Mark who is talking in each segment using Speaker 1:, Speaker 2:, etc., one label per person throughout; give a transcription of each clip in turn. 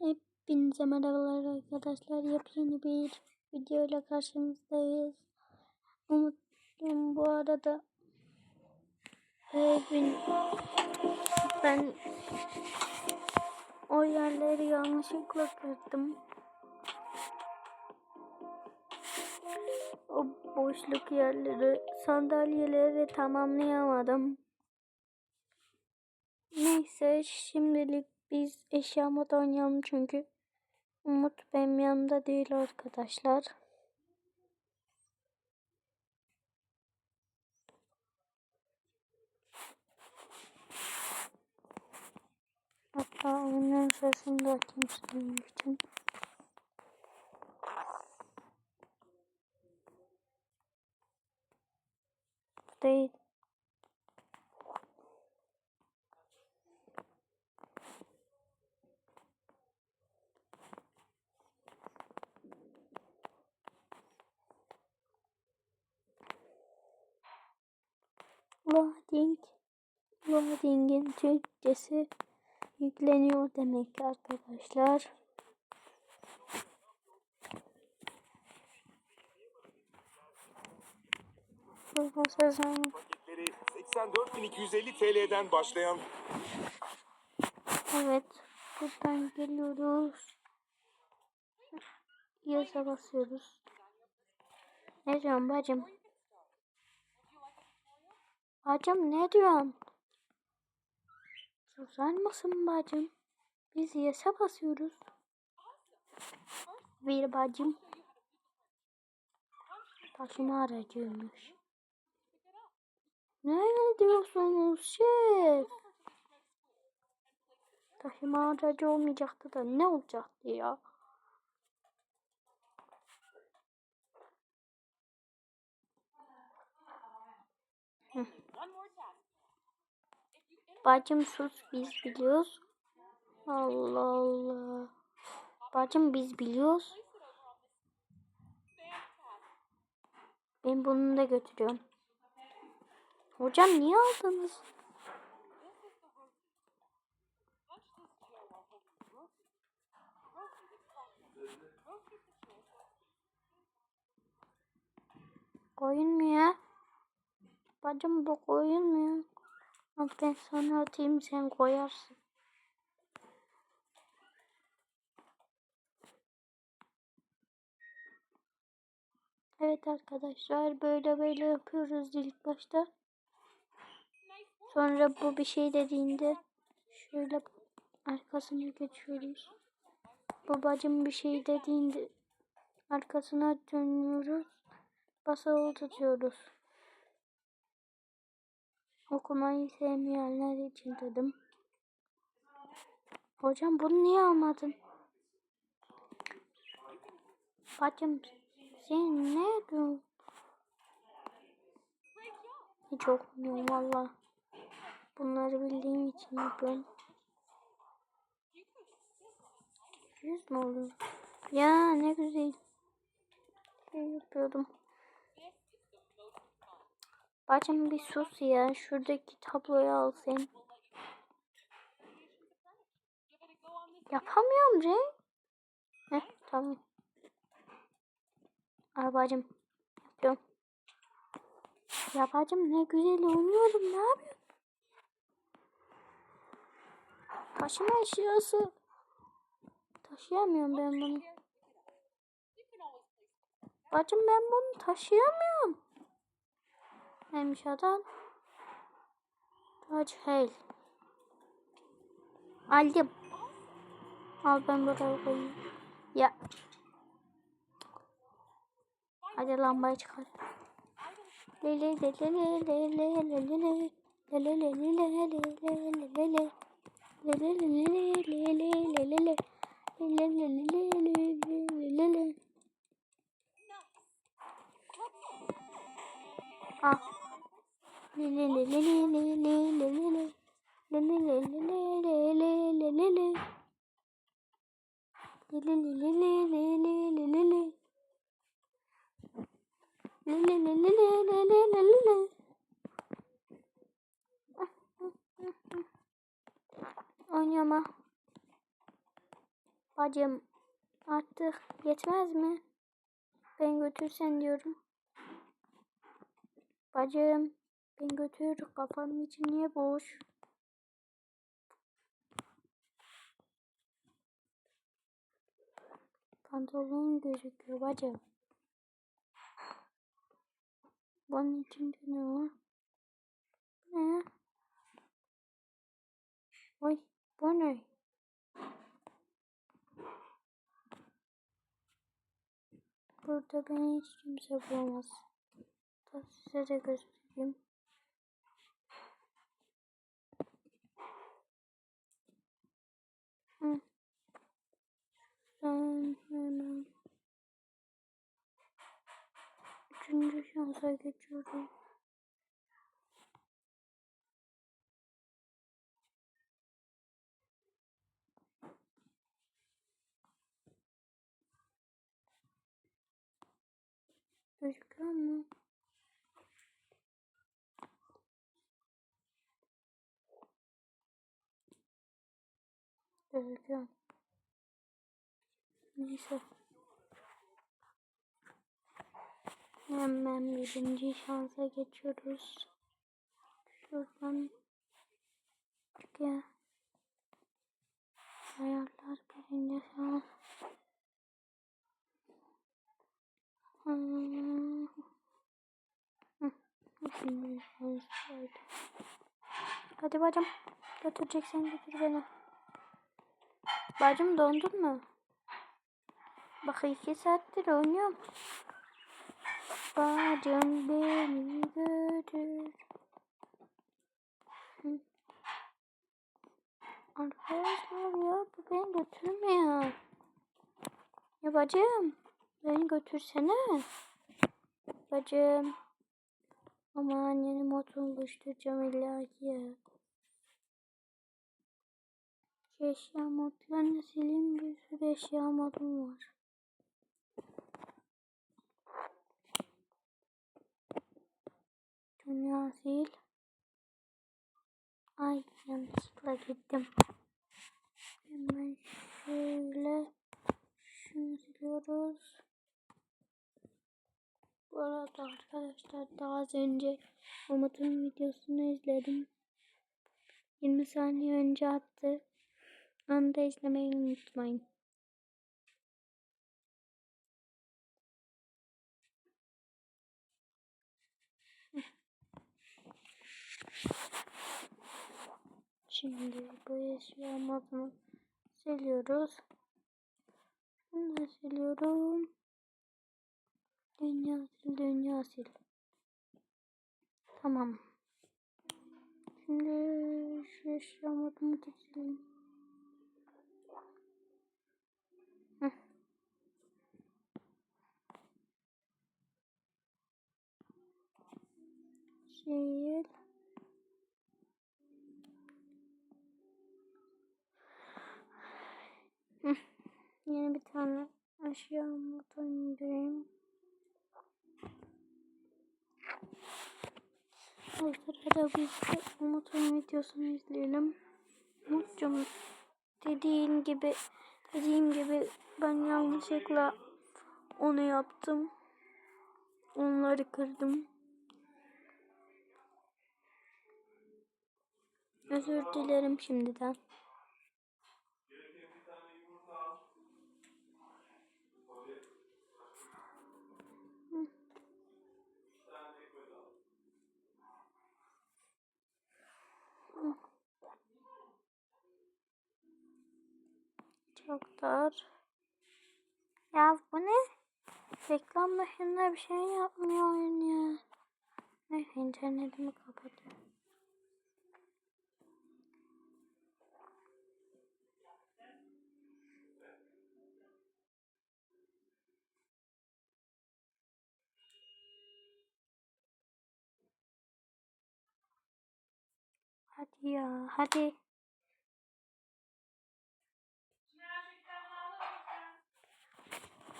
Speaker 1: Hepinize merhabalar arkadaşlar. Yepyeni bir video ile karşınızdayız. Umutluyum bu arada. Evin ben o yerleri yanlışlıkla kırdım. O boşluk yerleri, sandalyeleri tamamlayamadım. Neyse şimdilik biz eşya mod oynayalım çünkü Umut benim yanımda değil arkadaşlar. Hatta oyunun sesini de açayım için. Değil. Loading'in Türkçesi yükleniyor demek ki arkadaşlar.
Speaker 2: Paketleri 84.250 TL'den başlayan
Speaker 1: Evet. Buradan geliyoruz. Yaza basıyoruz. Ne diyorsun bacım? Bacım ne diyorsun? Susar mısın bacım? Biz yasa basıyoruz. Bir bacım. Taşıma aracıymış. Ne diyorsunuz şef? Taşıma aracı olmayacaktı da ne olacaktı ya? Hı. Bacım sus biz biliyoruz. Allah Allah. Bacım biz biliyoruz. Ben bunu da götürüyorum. Hocam niye aldınız? Koyulmuyor. Bacım bu koyulmuyor. Al ben sana atayım sen koyarsın. Evet arkadaşlar böyle böyle yapıyoruz ilk başta. Sonra bu bir şey dediğinde şöyle arkasını geçiyoruz. Bu bacım bir şey dediğinde arkasına dönüyoruz. Basılı tutuyoruz. Okumayı sevmeyenler için dedim. Hocam bunu niye almadın? Bacım sen ne diyorsun? Hiç okumuyorum valla. Bunları bildiğim için yapıyorum. Yüz mü oluyor? Ya ne güzel. Şey yapıyordum. Bacım bir sus ya. Şuradaki tabloyu al sen. Yapamıyorum renk. Heh tamam. Al bacım. Yapıyorum. Ya bacım ne güzel oynuyorum. Ne yapıyorsun? Taşıma eşyası. Taşıyamıyorum ben bunu. Bacım ben bunu taşıyamıyorum. Neymiş adam? Touch Hail. Aldım. Al ben buraya koyayım. Ya. Hadi lambayı çıkar. Le le le le le le le le le le. Le le le le le le le le le le. Le le le le le le le le le le. Le le le le le le le le le. Ah. Oynuyorum. Bacım artık yetmez mi? Ben götürsen diyorum. Bacım ben götür kafanın içi niye boş? Pantolon gözüküyor bacım. Bunun içinde ne var? Ne? Oy bu ne? Burada beni hiç kimse bulamaz. Size de göstereyim. Hı. Ben hemen üçüncü şansa geçiyorum. Gözüküyor mu? Gözüküyor. Neyse. Hemen birinci şansa geçiyoruz. Şuradan çıkıyor. Ayarlar birinci şans. Hmm. Üçüncü şans. Hadi bacım. Götüreceksen götür beni. Bacım dondun mu? Bak iki saattir oynuyorum. Bacım beni götür. Hı. Arkadaşlar ya bu beni götürmüyor. Ya bacım beni götürsene. Bacım. Aman yeni motor oluşturacağım illa ki ya. Eşya modlarını sileyim bir sürü eşya modum var. Dünya sil. Ay yanlışlıkla gittim. Hemen şöyle şunu siliyoruz. Bu arada arkadaşlar daha az önce Umut'un videosunu izledim. 20 saniye önce attı. Onu da izlemeyi unutmayın. Şimdi bu eşya modunu siliyoruz. Bunu da siliyorum. Dünya sil, dünya sil. Tamam. Şimdi şu eşya modunu da sileyim. Bir tane eşya modu indireyim. O sırada biz de Umut'un videosunu izleyelim. Umut'cum dediğin gibi dediğim gibi ben yanlışlıkla onu yaptım. Onları kırdım. Özür dilerim şimdiden. Çok dar. Ya bu ne? Reklam dışında bir şey yapmıyor oyun ya. Neyse internetimi kapatıyorum. Hadi ya hadi.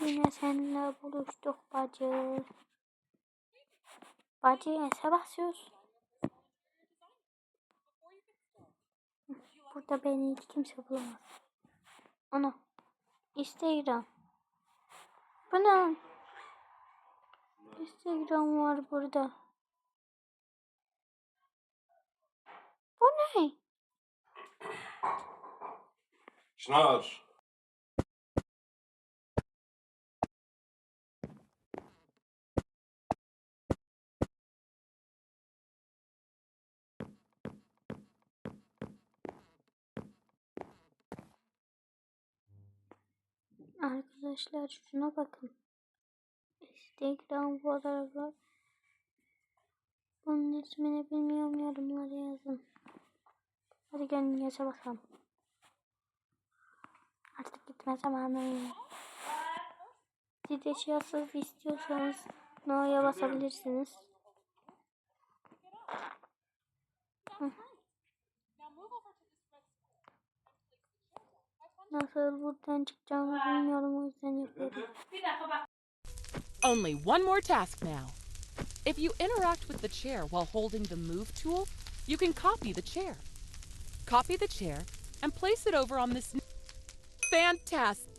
Speaker 1: Yine seninle buluştuk bacı. Bacı ense basıyoruz. Burada beni hiç kimse bulamaz. Ana. Instagram. Bu ne? Instagram var burada. Bu ne?
Speaker 2: Çınar.
Speaker 1: Arkadaşlar şuna bakın. Instagram fotoğrafı. Bunun ismini bilmiyorum yorumlara yazın. Hadi gelin yaşa bakalım. Artık gitme zamanı. Siz yaşayasız istiyorsanız No'ya basabilirsiniz. Hı. Nasıl buradan çıkacağımı bilmiyorum o yüzden yapıyorum.
Speaker 3: Only one more task now. If you interact with the chair while holding the move tool, you can copy the chair. Copy the chair and place it over on this. Fantastic!